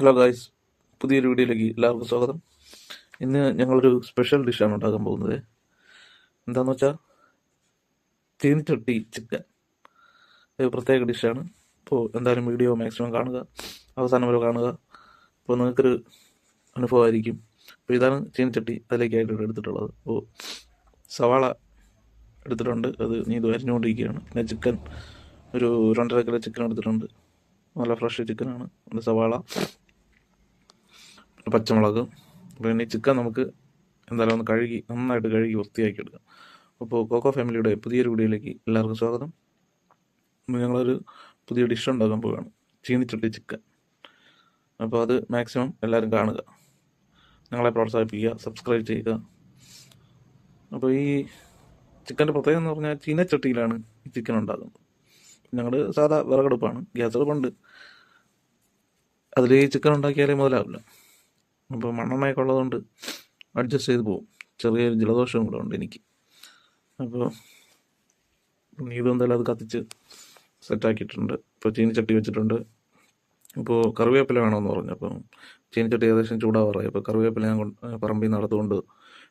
Hello guys പുതിയൊരു വീഡിയോയിലേക്ക് എല്ലാവർക്കും സ്വാഗതം. ഇന്ന് ഞങ്ങളൊരു സ്പെഷ്യൽ ഡിഷാണ് ഉണ്ടാക്കാൻ പോകുന്നത്. എന്താന്ന് വെച്ചാൽ ചീനിച്ചട്ടി ചിക്കൻ ഒരു പ്രത്യേക ഡിഷാണ് അപ്പോൾ എന്തായാലും വീഡിയോ മാക്സിമം കാണുക. അവസാനം വരെ കാണുക. അപ്പോൾ നിങ്ങൾക്കൊരു അനുഭവമായിരിക്കും. അപ്പോൾ ഇതാണ് ചീനിച്ചട്ടി അതിലേക്കായിട്ട് ഇവിടെ എടുത്തിട്ടുള്ളത്. അപ്പോൾ സവാള എടുത്തിട്ടുണ്ട്. അത് നീ ഇത് അരിഞ്ഞുകൊണ്ടിരിക്കുകയാണ്. പിന്നെ ചിക്കൻ ഒരു രണ്ടര കിലോ ചിക്കൻ എടുത്തിട്ടുണ്ട്. നല്ല ഫ്രഷ് ചിക്കനാണ് സവാള. പച്ചമുളക്. പിന്നെ ചിക്കൻ നമുക്ക് എന്തായാലും ഒന്ന് കഴുകി നന്നായിട്ട് കഴുകി വൃത്തിയാക്കി എടുക്കാം അപ്പോൾ കോക്കോ ഫാമിലിയുടെ പുതിയൊരു വീഡിയോയിലേക്ക് എല്ലാവർക്കും സ്വാഗതം. ഞങ്ങളൊരു പുതിയ ഡിഷ് ഉണ്ടാക്കാൻ പോവുകയാണ്. ചീനിച്ചട്ടി ചിക്കൻ അപ്പോൾ അത് മാക്സിമം എല്ലാവരും കാണുക. ഞങ്ങളെ പ്രോത്സാഹിപ്പിക്കുക സബ്സ്ക്രൈബ് ചെയ്യുക. അപ്പോൾ ഈ ചിക്കന്റെ പ്രത്യേകത എന്ന് പറഞ്ഞാൽ ചീനച്ചട്ടിയിലാണ് ഈ ചിക്കൻ ഉണ്ടാക്കുന്നത്. ഞങ്ങൾ സാധാ വിറകടുപ്പാണ് ഗ്യാസ് അടുപ്പുണ്ട് അതിൽ ഈ ചിക്കൻ ഉണ്ടാക്കിയാലേ മുതലാവില്ല. അപ്പോൾ മണ്ണെണ്ണയൊക്കെ ഉള്ളതുകൊണ്ട് അഡ്ജസ്റ്റ് ചെയ്ത് പോകും ചെറിയൊരു ജലദോഷവും കൂടെ ഉണ്ട് എനിക്ക്. അപ്പോൾ ഇത് എന്തായാലും അത് കത്തിച്ച് സെറ്റാക്കിയിട്ടുണ്ട് ഇപ്പോൾ ചീനിച്ചട്ടി വെച്ചിട്ടുണ്ട്. ഇപ്പോൾ കറിവേപ്പില വേണമെന്ന് പറഞ്ഞു. അപ്പം ചീനിച്ചട്ടി ഏകദേശം ചൂടാവാറായി. അപ്പോൾ കറിവേപ്പില ഞാൻ പറമ്പിൽ നിന്ന് നടത്തുകൊണ്ട്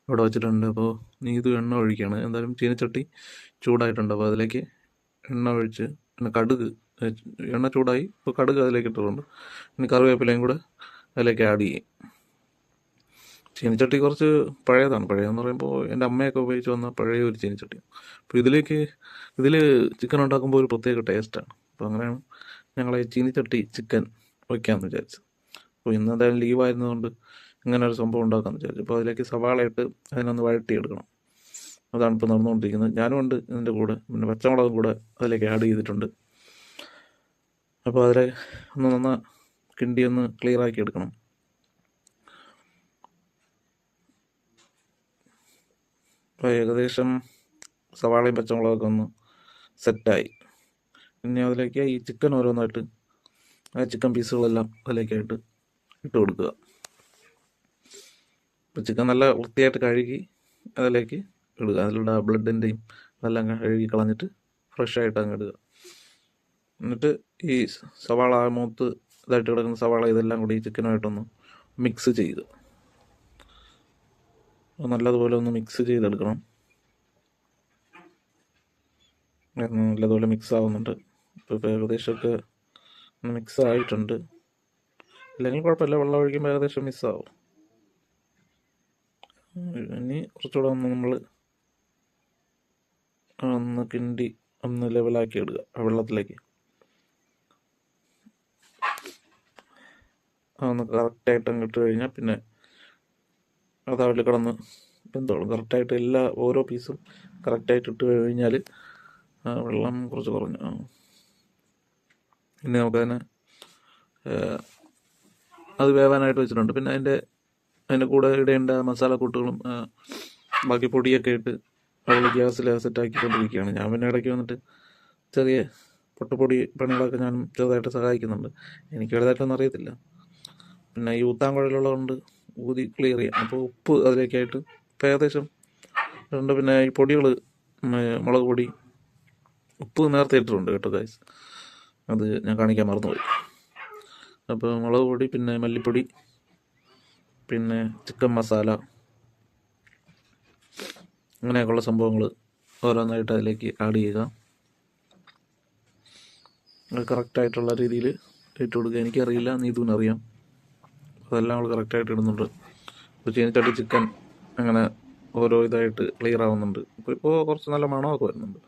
ഇവിടെ വെച്ചിട്ടുണ്ട്. അപ്പോൾ നീ ഇത് എണ്ണ ഒഴിക്കുകയാണ്. എന്തായാലും ചീനിച്ചട്ടി ചൂടായിട്ടുണ്ട്. അപ്പോൾ അതിലേക്ക് എണ്ണ ഒഴിച്ച് പിന്നെ കടുക് എണ്ണ ചൂടായി. ഇപ്പോൾ കടുക് അതിലേക്ക് ഇട്ടിട്ടുണ്ട്. ഇനി കറിവേപ്പിലയും കൂടെ അതിലേക്ക് ആഡ് ചെയ്യും. ചീനിച്ചട്ടി കുറച്ച് പഴയതാണ്. പഴയതെന്ന് പറയുമ്പോൾ എന്റെ അമ്മയൊക്കെ ഉപയോഗിച്ച് വന്ന പഴയ ഒരു ചീനിച്ചട്ടി. അപ്പോൾ ഇതിലേക്ക് ഇതിൽ ചിക്കൻ ഉണ്ടാക്കുമ്പോൾ ഒരു പ്രത്യേക ടേസ്റ്റാണ് അപ്പോൾ അങ്ങനെയാണ് ഞങ്ങൾ ഈ ചീനിച്ചട്ടി ചിക്കൻ വയ്ക്കാമെന്ന് വിചാരിച്ചത്. അപ്പോൾ ഇന്ന് എന്തായാലും ലീവായിരുന്നതുകൊണ്ട് ഇങ്ങനെ ഒരു സംഭവം ഉണ്ടാക്കാമെന്ന് വിചാരിച്ചു. അപ്പോൾ അതിലേക്ക് സവാള ഇട്ട് അതിനൊന്ന് വഴട്ടിയെടുക്കണം അതാണ് ഇപ്പോൾ നടന്നുകൊണ്ടിരിക്കുന്നത്. ഞാനും ഉണ്ട് ഇതിന്റെ കൂടെ. പിന്നെ പച്ചമുളകും കൂടെ അതിലേക്ക് ആഡ് ചെയ്തിട്ടുണ്ട്. അപ്പോൾ അതിലെ ഒന്ന് നന്നാ കിണ്ടി ഒന്ന് ക്ലിയർ ആക്കി എടുക്കണം. അപ്പോൾ ഏകദേശം സവാളയും പച്ചമുളകൊക്കെ ഒന്ന് സെറ്റായി. പിന്നെ അതിലേക്ക് ഈ ചിക്കൻ ഓരോന്നായിട്ട് ആ ചിക്കൻ പീസുകളെല്ലാം അതിലേക്കായിട്ട് ഇട്ട് കൊടുക്കുക. അപ്പോൾ ചിക്കൻ നല്ല വൃത്തിയായിട്ട് കഴുകി അതിലേക്ക് ഇടുക. അതിലുള്ള ബ്ലഡിന്റെയും അതെല്ലാം കഴുകി കളഞ്ഞിട്ട് ഫ്രഷ് ആയിട്ട് അങ്ങ് ഇടുക. എന്നിട്ട് ഈ സവാള മൂത്ത് ഇതായിട്ട് കിടക്കുന്ന സവാള ഇതെല്ലാം കൂടി ഈ ചിക്കനുമായിട്ടൊന്ന് മിക്സ് അത് നല്ലതുപോലെ ഒന്ന് മിക്സ് ചെയ്തെടുക്കണം. നല്ലതുപോലെ മിക്സ് ആവുന്നുണ്ട്. ഇപ്പോൾ ഏകദേശമൊക്കെ മിക്സ് ആയിട്ടുണ്ട്. അല്ലെങ്കിൽ കുഴപ്പമില്ല വെള്ളം ഒഴിക്കുമ്പോൾ ഏകദേശം മിസ് ആവും. ഇനി കുറച്ചുകൂടെ ഒന്ന് നമ്മൾ ഒന്ന് കിണ്ടി ഒന്ന് ലെവലാക്കി ഇടുക ആ വെള്ളത്തിലേക്ക്. ഒന്ന് കറക്റ്റായിട്ട് അങ്ങ് ഇട്ട് കഴിഞ്ഞാൽ പിന്നെ അത് അതിൽ കിടന്ന് വെന്തോളും കറക്റ്റായിട്ട് എല്ലാ ഓരോ പീസും കറക്റ്റായിട്ട് ഇട്ട് കഴിഞ്ഞാൽ വെള്ളം കുറച്ച് കുറഞ്ഞു. ഇനി നമുക്കതിനെ അത് വേവാനായിട്ട് വെച്ചിട്ടുണ്ട്. പിന്നെ അതിന്റെ അതിന്റെ കൂടെ ഇടേണ്ട മസാലക്കൂട്ടുകളും ബാക്കി പൊടിയൊക്കെ ഇട്ട് അതിൽ ഗ്യാസിൽ സെറ്റാക്കിക്കൊണ്ടിരിക്കുകയാണ്. ഞാൻ പിന്നെ ഇടയ്ക്ക് വന്നിട്ട് ചെറിയ പൊട്ടുപൊടി പണികളൊക്കെ ഞാൻ ചെറുതായിട്ട് സഹായിക്കുന്നുണ്ട്. എനിക്ക് വലുതായിട്ടൊന്നും അറിയത്തില്ല. പിന്നെ ഈ ഊത്താങ്കുഴലുള്ളതുകൊണ്ട് ഊതി ക്ലിയർ ചെയ്യാം. അപ്പോൾ ഉപ്പ് അതിലേക്കായിട്ട് ഇപ്പം ഏകദേശം ഉണ്ട് പിന്നെ ഈ പൊടികൾ മുളക് പൊടി ഉപ്പ് നേരത്തെ ഇട്ടിട്ടുണ്ട് കേട്ടോ ഗൈസ് അത് ഞാൻ കാണിക്കാൻ മറന്നുപോയി. അപ്പോൾ മുളക് പൊടി പിന്നെ മല്ലിപ്പൊടി പിന്നെ ചിക്കൻ മസാല അങ്ങനെയൊക്കെയുള്ള സംഭവങ്ങൾ ഓരോന്നായിട്ട് അതിലേക്ക് ആഡ് ചെയ്യുക. കറക്റ്റായിട്ടുള്ള രീതിയിൽ ഇട്ട് കൊടുക്കുക. എനിക്കറിയില്ല നീതുവിനറിയാം. അതെല്ലാം നമ്മൾ കറക്റ്റായിട്ട് ഇടുന്നുണ്ട്. ഇപ്പോൾ ചീനിച്ചട്ടി ചിക്കൻ അങ്ങനെ ഓരോ ഇതായിട്ട് ക്ലിയർ ആവുന്നുണ്ട്. ഇപ്പോൾ ഇപ്പോൾ കുറച്ച് നല്ല മണമൊക്കെ വരുന്നുണ്ട്.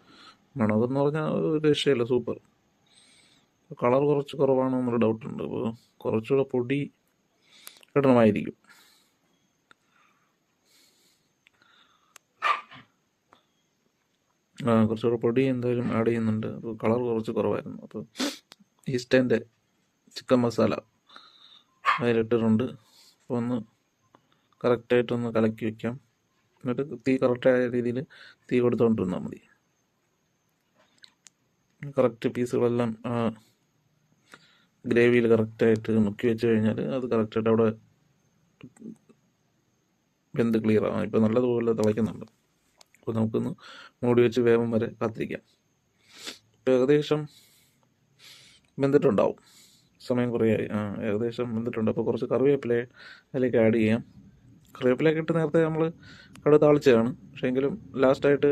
മണമൊക്കെ എന്ന് പറഞ്ഞാൽ ഒരു രക്ഷയില്ല സൂപ്പർ കളർ കുറച്ച് കുറവാണോ എന്നൊരു ഡൗട്ടുണ്ട് അപ്പോൾ കുറച്ചുകൂടെ പൊടി ഇടണമായിരിക്കും. കുറച്ചുകൂടെ പൊടി എന്തായാലും ആഡ് ചെയ്യുന്നുണ്ട്. അപ്പോൾ കളർ കുറച്ച് കുറവായിരുന്നു. അപ്പോൾ ഈസ്റ്റേന്റെ ചിക്കൻ മസാല അതിലിട്ടിട്ടുണ്ട്. അപ്പോൾ ഒന്ന് കറക്റ്റായിട്ടൊന്ന് കലക്കി വെക്കാം. എന്നിട്ട് തീ കറക്റ്റായ രീതിയിൽ തീ കൊടുത്തുകൊണ്ടിരുന്നാൽ മതി. കറക്റ്റ് പീസുകളെല്ലാം ഗ്രേവിയിൽ കറക്റ്റായിട്ട് മുക്കി വെച്ച് കഴിഞ്ഞാൽ അത് കറക്റ്റായിട്ട് അവിടെ വെന്ത് ക്ലിയർ ആവാം. ഇപ്പോൾ നല്ലതുപോലെ തിളയ്ക്കുന്നുണ്ട്. അപ്പോൾ നമുക്കൊന്ന് മൂടി വെച്ച് വേഗം വരെ കാത്തിരിക്കാം. ഇപ്പോൾ ഏകദേശം വെന്തിട്ടുണ്ടാവും. സമയം കുറേയായി ആ ഏകദേശം വന്നിട്ടുണ്ട്. അപ്പോൾ കുറച്ച് കറിവേപ്പില അതിലേക്ക് ആഡ് ചെയ്യാം. കറിവേപ്പിലയൊക്കെ ഇട്ട് നേരത്തെ നമ്മൾ കട താളിച്ചതാണ്. പക്ഷേ എങ്കിലും ലാസ്റ്റായിട്ട്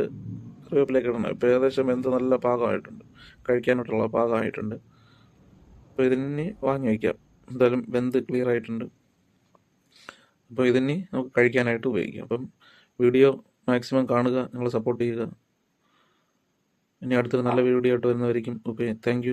കറിവേപ്പിലയൊക്കെ ഇടണം. ഇപ്പോൾ ഏകദേശം എന്ത് നല്ല പാകമായിട്ടുണ്ട്. കഴിക്കാനായിട്ടുള്ള പാകമായിട്ടുണ്ട്. അപ്പോൾ ഇതിനി വാങ്ങി വയ്ക്കാം. എന്തായാലും വെന്ത് ക്ലിയർ ആയിട്ടുണ്ട്. അപ്പോൾ ഇതിനി നമുക്ക് കഴിക്കാനായിട്ട് ഉപയോഗിക്കാം. അപ്പം വീഡിയോ മാക്സിമം കാണുക നിങ്ങൾ സപ്പോർട്ട് ചെയ്യുക. ഇനി അടുത്തൊരു നല്ല വീഡിയോ ആയിട്ട് വരുന്നവർക്കും ഓക്കെ താങ്ക്